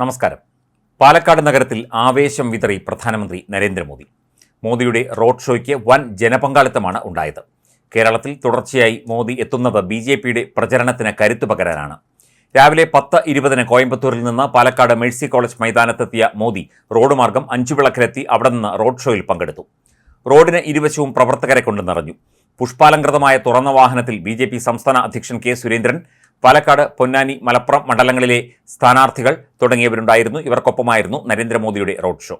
നമസ്കാരം. പാലക്കാട് നഗരത്തിൽ ആവേശം വിതറി പ്രധാനമന്ത്രി നരേന്ദ്രമോദി. മോദിയുടെ റോഡ് ഷോയ്ക്ക് വൻ ജനപങ്കാളിത്തമാണ് ഉണ്ടായത്. കേരളത്തിൽ തുടർച്ചയായി മോദി എത്തുന്നത് ബി ജെ പിയുടെ പ്രചരണത്തിന് കരുത്തു പകരാനാണ്. രാവിലെ പത്ത് ഇരുപതിന് കോയമ്പത്തൂരിൽ നിന്ന് പാലക്കാട് മേഴ്സി കോളേജ് മൈതാനത്തെത്തിയ മോദി റോഡ് മാർഗം അഞ്ചുവിളക്കിലെത്തി അവിടെ നിന്ന് റോഡ് ഷോയിൽ പങ്കെടുത്തു. റോഡിന് ഇരുവശവും പ്രവർത്തകരെ കൊണ്ട് നിറഞ്ഞു. പുഷ്പാലങ്കൃതമായ തുറന്ന വാഹനത്തിൽ ബി സംസ്ഥാന അധ്യക്ഷൻ കെ സുരേന്ദ്രൻ പാലക്കാട് പൊന്നാനി മലപ്പുറം മണ്ഡലങ്ങളിലെ സ്ഥാനാർത്ഥികൾ തുടങ്ങിയവരുണ്ടായിരുന്നു. ഇവർക്കൊപ്പമായിരുന്നു നരേന്ദ്രമോദിയുടെ റോഡ് ഷോ.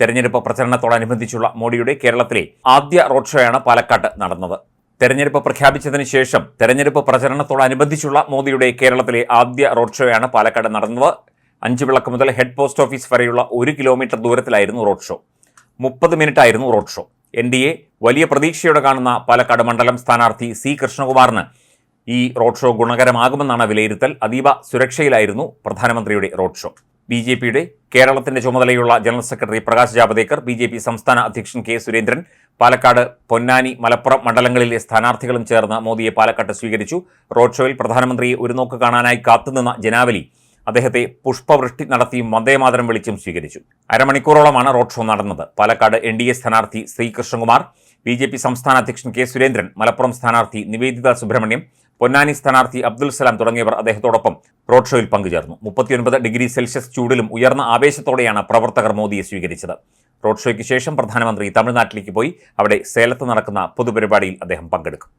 തെരഞ്ഞെടുപ്പ് പ്രചരണത്തോടനുബന്ധിച്ചുള്ള മോഡിയുടെ കേരളത്തിലെ ആദ്യ റോഡ് ഷോയാണ് പാലക്കാട്ട് നടന്നത്. തെരഞ്ഞെടുപ്പ് പ്രഖ്യാപിച്ചതിന് ശേഷം തെരഞ്ഞെടുപ്പ് പ്രചരണത്തോടനുബന്ധിച്ചുള്ള മോദിയുടെ കേരളത്തിലെ ആദ്യ റോഡ് ഷോയാണ് പാലക്കാട് നടന്നത്. അഞ്ചു വിളക്ക് മുതൽ ഹെഡ് പോസ്റ്റ് ഓഫീസ് വരെയുള്ള ഒരു കിലോമീറ്റർ ദൂരത്തിലായിരുന്നു റോഡ് ഷോ. മുപ്പത് മിനിറ്റ് ആയിരുന്നു റോഡ് ഷോ. എൻ വലിയ പ്രതീക്ഷയോടെ കാണുന്ന പാലക്കാട് മണ്ഡലം സ്ഥാനാർത്ഥി സി കൃഷ്ണകുമാറിന് ഈ റോഡ് ഷോ ഗുണകരമാകുമെന്നാണ് വിലയിരുത്തൽ. അതീവ സുരക്ഷയിലായിരുന്നു പ്രധാനമന്ത്രിയുടെ റോഡ് ഷോ. ബി ജെ പിയുടെ കേരളത്തിന്റെ ചുമതലയുള്ള general secretary Prakash Javadekar B J P സംസ്ഥാന അധ്യക്ഷൻ കെ സുരേന്ദ്രൻ പാലക്കാട് പൊന്നാനി മലപ്പുറം മണ്ഡലങ്ങളിലെ സ്ഥാനാർത്ഥികളും ചേർന്ന് മോദിയെ പാലക്കാട്ട് സ്വീകരിച്ചു. റോഡ് ഷോയിൽ പ്രധാനമന്ത്രിയെ ഒരു നോക്ക് കാണാനായി കാത്തുനിന്ന ജനാവലി അദ്ദേഹത്തെ പുഷ്പവൃഷ്ടി നടത്തിയും വന്ദേമാതരം വിളിച്ചും സ്വീകരിച്ചു. അരമണിക്കൂറോളമാണ് റോഡ് ഷോ നടന്നത്. പാലക്കാട് എൻ ഡി എ സ്ഥാനാർത്ഥി ശ്രീകൃഷ്ണകുമാർ ബി ജെ പി സംസ്ഥാന അധ്യക്ഷൻ കെ സുരേന്ദ്രൻ മലപ്പുറം സ്ഥാനാർത്ഥി നിവേദിത സുബ്രഹ്മണ്യം പൊന്നാനി സ്ഥാനാർത്ഥി അബ്ദുൽ സലാം തുടങ്ങിയവർ അദ്ദേഹത്തോടൊപ്പം റോഡ് ഷോയിൽ പങ്കുചേർന്നു. മുപ്പത്തിയൊൻപത് ഡിഗ്രി സെൽഷ്യസ് ചൂടിലും ഉയർന്ന ആവേശത്തോടെയാണ് പ്രവർത്തകർ മോദിയെ സ്വീകരിച്ചത്. റോഡ് ഷോയ്ക്ക് ശേഷം പ്രധാനമന്ത്രി തമിഴ്നാട്ടിലേക്ക് പോയി അവിടെ സേലത്ത് നടക്കുന്ന പൊതുപരിപാടിയിൽ അദ്ദേഹം പങ്കെടുക്കും.